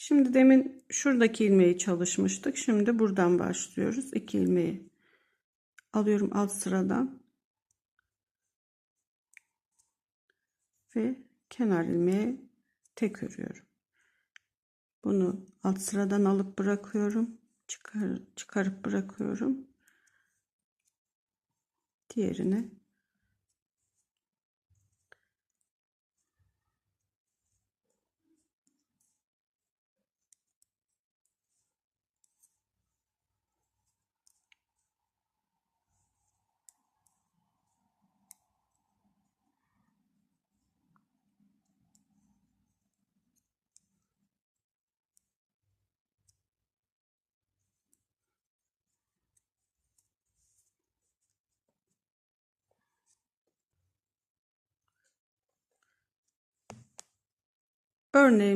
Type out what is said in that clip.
Şimdi demin şuradaki ilmeği çalışmıştık. Şimdi buradan başlıyoruz. 2 ilmeği alıyorum alt sıradan ve kenar ilmeğe tek örüyorum. Bunu alt sıradan alıp bırakıyorum. Çıkar, çıkarıp bırakıyorum. Diğerine örneğimiz